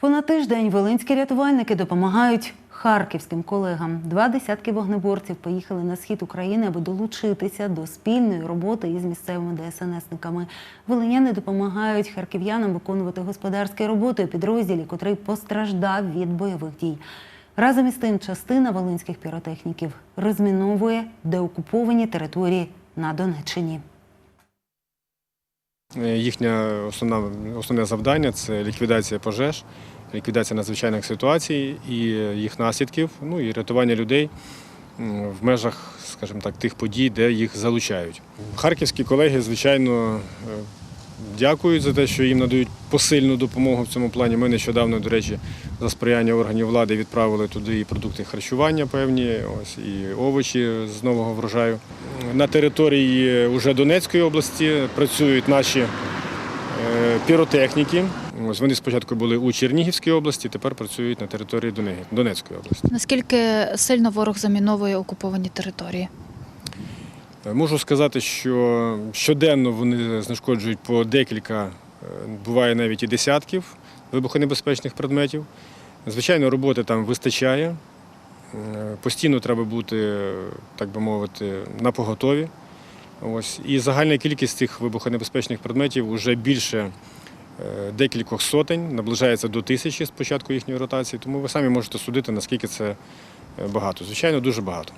Понад тиждень волинські рятувальники допомагають харківським колегам. Два десятки вогнеборців поїхали на схід України, аби долучитися до спільної роботи із місцевими ДСНСниками. Волиняни допомагають харків'янам виконувати господарські роботи у підрозділі, котрий постраждав від бойових дій. Разом із тим, частина волинських піротехніків розміновує деокуповані території на Донеччині. Е, Їхнє основна, основне завдання це ліквідація пожеж, ліквідація надзвичайних ситуацій і їх наслідків, ну і рятування людей в межах, скажімо так, тих подій, де їх залучають. Харківські колеги, звичайно, е, дякують за те, що їм надають посильну допомогу в цьому плані. Ми нещодавно, до речі, за сприяння органів влади відправили туди і продукти харчування певні, ось і овочі з нового врожаю. На території уже Донецької області працюють наші е, піротехніки. Ось вони спочатку були у Чернігівській області, тепер працюють на території Донецької області. Наскільки сильно ворог заміновує окуповані території? Е, Можу сказати, що щоденно вони знешкоджують по декілька, е, буває навіть і десятків вибухонебезпечних предметів. Звичайно, роботи там вистачає. Е, Постійно треба бути, так би мовити, на поготові. Ось. І загальна кількість цих вибухонебезпечних предметів вже більше е, декількох сотень, наближається до тисячі з початку їхньої ротації, тому ви самі можете судити, наскільки це е, багато. Звичайно, дуже багато.